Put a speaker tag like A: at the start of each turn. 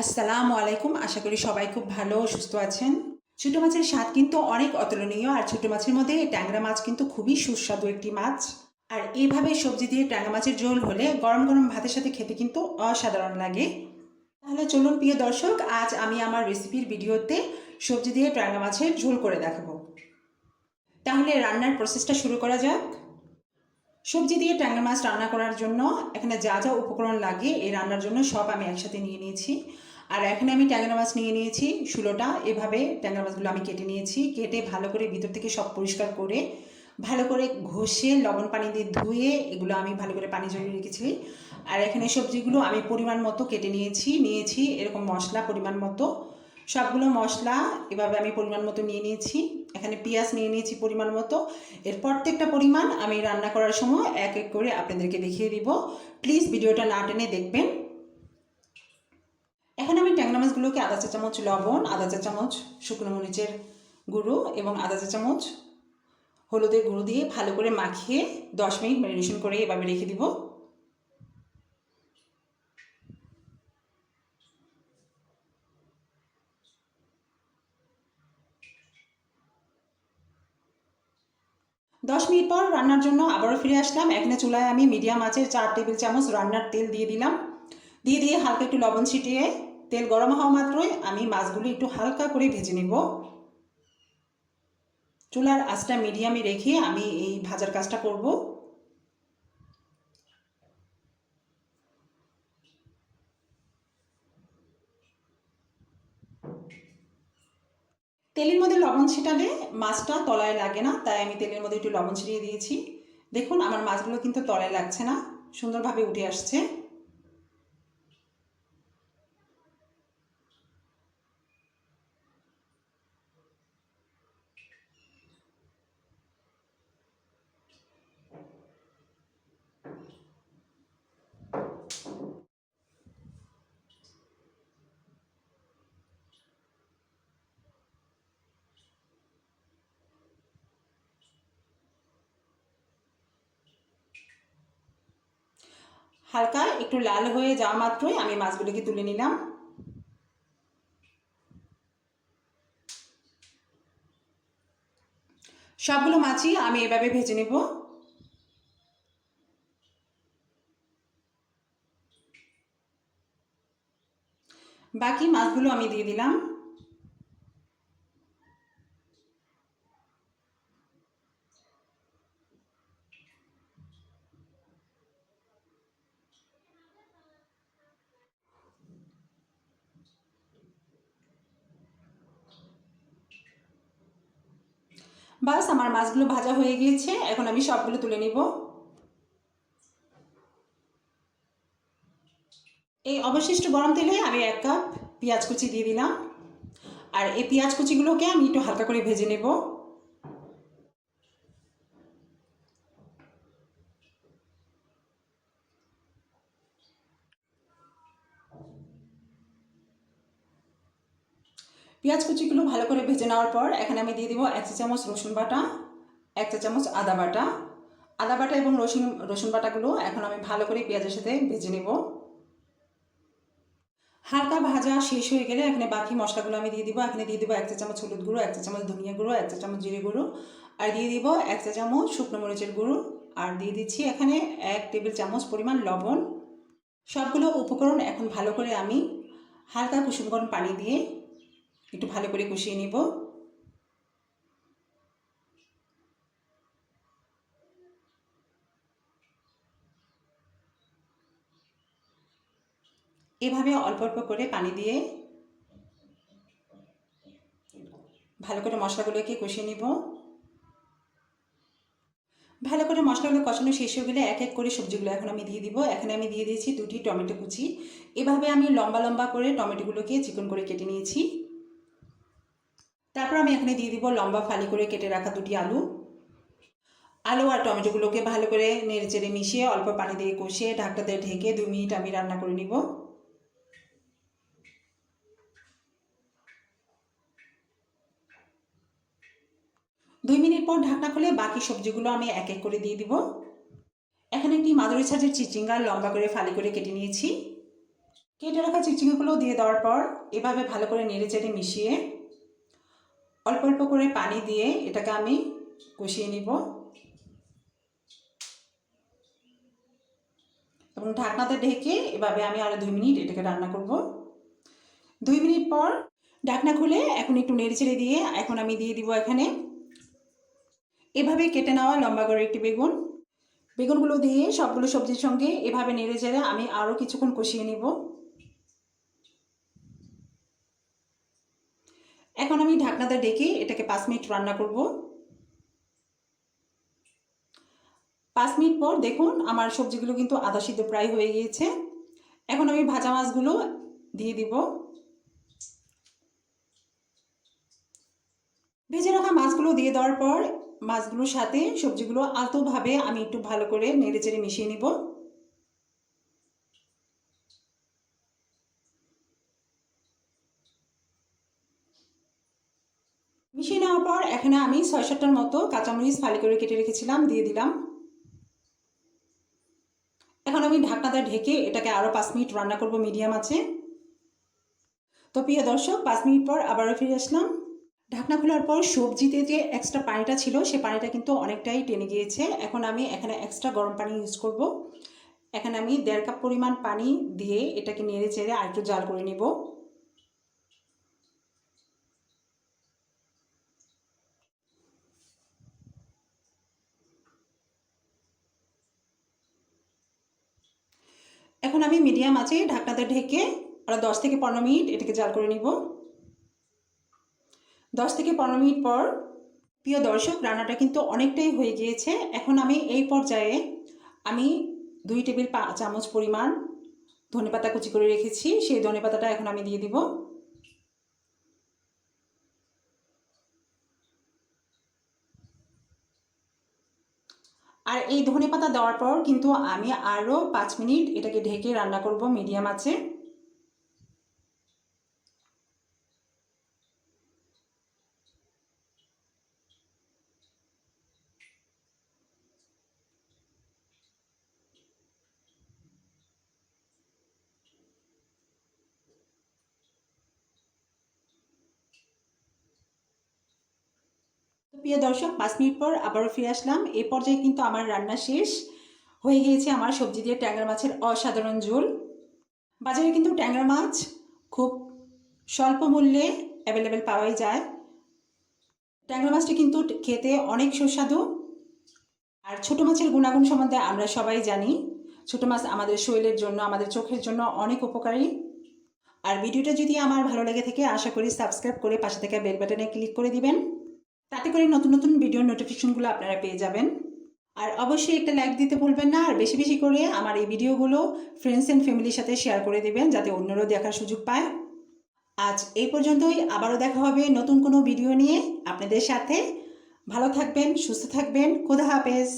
A: আসসালামু আলাইকুম। আশা করি সবাই খুব ভালো সুস্থ আছেন। ছোটো মাছের স্বাদ কিন্তু অনেক অতুলনীয়, আর ছোটো মাছের মধ্যে ট্যাংরা মাছ কিন্তু খুবই সুস্বাদু একটি মাছ। আর এইভাবে সবজি দিয়ে ট্যাংরা মাছের ঝোল হলে গরম গরম ভাতের সাথে খেতে কিন্তু অসাধারণ লাগে। তাহলে চলুন প্রিয় দর্শক, আজ আমি আমার রেসিপির ভিডিওতে সবজি দিয়ে ট্যাংরা মাছের ঝোল করে দেখাবো। তাহলে রান্নার প্রসেসটা শুরু করা যাক। সবজি দিয়ে ট্যাংরা মাছ রান্না করার জন্য এখানে যা যা উপকরণ লাগে, এই রান্নার জন্য সব আমি একসাথে নিয়ে নিয়েছি। আর এখানে আমি ট্যাংরা মাছ নিয়ে নিয়েছি ষোলোটা এভাবে ট্যাংরা মাছগুলো আমি কেটে নিয়েছি। কেটে ভালো করে ভিতর থেকে সব পরিষ্কার করে, ভালো করে ঘষে লবণ পানি দিয়ে ধুয়ে এগুলো আমি ভালো করে পানি জড়িয়ে রেখেছি। আর এখানে সবজিগুলো আমি পরিমাণ মতো কেটে নিয়েছি নিয়েছি এরকম মশলা পরিমাণ মতো। সবগুলো মশলা এভাবে আমি পরিমাণ মতো নিয়ে নিয়েছি। এখানে পেঁয়াজ নিয়ে নিয়েছি পরিমাণ মতো। এর প্রত্যেকটা পরিমাণ আমি রান্না করার সময় এক এক করে আপনাদেরকে দেখিয়ে দিব। প্লিজ ভিডিওটা না টেনে দেখবেন। এখন আমি ট্যাংরা মাছগুলোকে আধা চা চামচ লবণ, আধা চা চামচ শুকনো মরিচের গুঁড়ো এবং আধা চা চামচ হলুদের গুঁড়ো দিয়ে ভালো করে মাখিয়ে দশ মিনিট ম্যারিনেশন করে এভাবে রেখে দিব। দশ মিনিট পর রান্নার জন্য আবারও ফিরে আসলাম। এখানে চুলায় আমি মিডিয়াম আঁচে চার টেবিল চামচ রান্নার তেল দিয়ে দিলাম। দিয়ে দিয়ে হালকা একটু লবণ ছিটিয়ে তেল গরম হওয়া মাত্রই আমি মাছগুলো একটু হালকা করে ভেজে নেব। চুলার আঁচটা মিডিয়ামে রেখে আমি এই ভাজার কাজটা করব। তেলের মধ্যে লবণ ছিটালে মাছটা তলায় লাগে না, তাই আমি তেলের মধ্যে একটু লবণ ছিটিয়ে দিয়েছি। দেখুন, আমার মাছগুলো কিন্তু তলায় লাগছে না, সুন্দরভাবে উঠে আসছে। হালকা, একটু লাল হয়ে যাওয়া মাত্রই আমি মাছগুলোকে তুলে নিলাম। সবগুলো মাছই আমি এভাবে ভেজে নেব। বাকি মাছগুলো আমি দিয়ে দিলাম। বাস, আমার মাছগুলো ভাজা হয়ে গিয়েছে। এখন আমি সবগুলো তুলে নিব। এই অবশিষ্ট গরম তেলে আমি এক কাপ পেঁয়াজ কুচি দিয়ে দিলাম। আর এই পেঁয়াজ কুচিগুলোকে আমি একটু হালকা করে ভেজে নেব। পেঁয়াজ কুচিগুলো ভালো করে ভেজে নেওয়ার পর এখানে আমি দিয়ে দিব এক চা চামচ রসুন বাটা, এক চা চামচ আদা বাটা। আদা বাটা এবং রসুন রসুন বাটাগুলো এখন আমি ভালো করে পেঁয়াজের সাথে ভেজে নেব। হালকা ভাজা শেষ হয়ে গেলে এখানে বাকি মশলাগুলো আমি দিয়ে দিব। এখানে দিয়ে দিব এক চা চামচ হলুদ গুঁড়ো, এক চা চামচ ধনিয়া গুঁড়ো, এক চা চামচ জিরে গুঁড়ো। আর দিয়ে দিব এক চা চামচ শুকনো মরিচের গুঁড়ো। আর দিয়ে দিচ্ছি এখানে এক টেবিল চামচ পরিমাণ লবণ। সবগুলো উপকরণ এখন ভালো করে আমি হালকা কুসুম গরম পানি দিয়ে একটু ভালো করে কষিয়ে নিব। এভাবে অল্প অল্প করে পানি দিয়ে ভালো করে মশলাগুলোকে কষিয়ে নিব। ভালো করে মশলাগুলো কষানো শেষ হয়ে গেলে এক এক করে সবজিগুলো এখন আমি দিয়ে দিব। এখানে আমি দিয়ে দিয়েছি দুটি টমেটো কুচি। এভাবে আমি লম্বা লম্বা করে টমেটোগুলোকে চিকন করে কেটে নিয়েছি। তারপর আমি এখানে দিয়ে দিব লম্বা ফালি করে কেটে রাখা দুটি আলু। আলু আর টমেটোগুলোকে ভালো করে নেড়ে চেড়ে মিশিয়ে অল্প পানি দিয়ে কষিয়ে ঢাকটাতে ঢেকে দু মিনিট আমি রান্না করে নিব। দুই মিনিট পর ঢাকনা খুলে বাকি সবজিগুলো আমি এক এক করে দিয়ে দিব। এখানে একটি মাদুরি ছাঁচের চিচিঙ্গা লম্বা করে ফালি করে কেটে নিয়েছি। কেটে রাখা চিচিঙ্গাগুলো দিয়ে দেওয়ার পর এভাবে ভালো করে নেড়ে চেড়ে মিশিয়ে অল্প অল্প করে পানি দিয়ে এটাকে আমি কষিয়ে নিব। এবং ঢাকনাতে ঢেকে এভাবে আমি আরও দুই মিনিট এটাকে রান্না করব। দুই মিনিট পর ঢাকনা খুলে এখন একটু নেড়ে চেড়ে দিয়ে এখন আমি দিয়ে দিব এখানে এভাবে কেটে নেওয়া লম্বা করে একটি বেগুন। বেগুনগুলো দিয়ে সবগুলো সবজির সঙ্গে এভাবে নেড়ে চেড়ে আমি আরও কিছুক্ষণ কষিয়ে নিব। এখন আমি ঢাকনাটা ডেকে এটাকে পাঁচ মিনিট রান্না করব। পাঁচ মিনিট পর দেখুন আমার সবজিগুলো কিন্তু আধা সিদ্ধ প্রায় হয়ে গিয়েছে। এখন আমি ভাজা মাছগুলো দিয়ে দিব। ভেজে রাখা মাছগুলো দিয়ে দেওয়ার পর মাছগুলোর সাথে সবজিগুলো আলতোভাবে আমি একটু ভালো করে নেড়ে চেড়ে মিশিয়ে নিব। মিশিয়ে নেওয়ার পর এখানে আমি ছয় সাতটার মতো কাঁচামরিচ ফালি করে কেটে রেখেছিলাম, দিয়ে দিলাম। এখন আমি ঢাকনাটা ঢেকে এটাকে আরও পাঁচ মিনিট রান্না করব মিডিয়াম আছে তো প্রিয় দর্শক, পাঁচ মিনিট পর আবারও ফিরে আসলাম। ঢাকনা খোলার পর সবজিতে যে এক্সট্রা পানিটা ছিল, সে পানিটা কিন্তু অনেকটাই টেনে গিয়েছে। এখন আমি এখানে এক্সট্রা গরম পানি ইউজ করব। এখানে আমি দেড় কাপ পরিমাণ পানি দিয়ে এটাকে নেড়ে চেড়ে আর একটু জাল করে নিব। এখন আমি মিডিয়াম আছে, ঢাকনাতে ঢেকে আরও দশ থেকে পনেরো মিনিট এটাকে জাল করে নিব। দশ থেকে পনেরো মিনিট পর, প্রিয় দর্শক, রান্নাটা কিন্তু অনেকটাই হয়ে গিয়েছে। এখন আমি এই পর্যায়ে আমি দুই টেবিল পা, চামচ পরিমাণ ধনেপাতা কুচি করে রেখেছি। সেই ধনেপাতাটা এখন আমি দিয়ে দিব। আর এই ধনে পাতা দেওয়ার পর কিন্তু আমি আরও পাঁচ মিনিট এটাকে ঢেকে রান্না করব মিডিয়াম আছে তো প্রিয় দর্শক, পাঁচ মিনিট পর আবারও ফিরে আসলাম। এ পর্যায়ে কিন্তু আমার রান্না শেষ। হয়ে গিয়েছে আমার সবজি দিয়ে ট্যাংরা মাছের অসাধারণ ঝোল। বাজারে কিন্তু ট্যাংরা মাছ খুব স্বল্প মূল্যে অ্যাভেলেবেল পাওয়াই যায়। ট্যাংরা মাছটি কিন্তু খেতে অনেক সুস্বাদু। আর ছোটো মাছের গুণাগুণ সম্বন্ধে আমরা সবাই জানি। ছোটো মাছ আমাদের শরীরের জন্য, আমাদের চোখের জন্য অনেক উপকারী। আর ভিডিওটা যদি আমার ভালো লেগে থাকে, আশা করি সাবস্ক্রাইব করে পাশে থেকে বেল বাটনে ক্লিক করে দিবেন। তাতে করে নতুন নতুন ভিডিওর নোটিফিকেশনগুলো আপনারা পেয়ে যাবেন। আর অবশ্যই একটা লাইক দিতে ভুলবেন না, আর বেশি বেশি করে আমার এই ভিডিওগুলো ফ্রেন্ডস অ্যান্ড ফ্যামিলির সাথে শেয়ার করে দেবেন, যাতে অন্যরাও দেখার সুযোগ পায়। আজ এই পর্যন্তই, আবারও দেখা হবে নতুন কোনো ভিডিও নিয়ে আপনাদের সাথে। ভালো থাকবেন, সুস্থ থাকবেন, খোদা হাফেজ।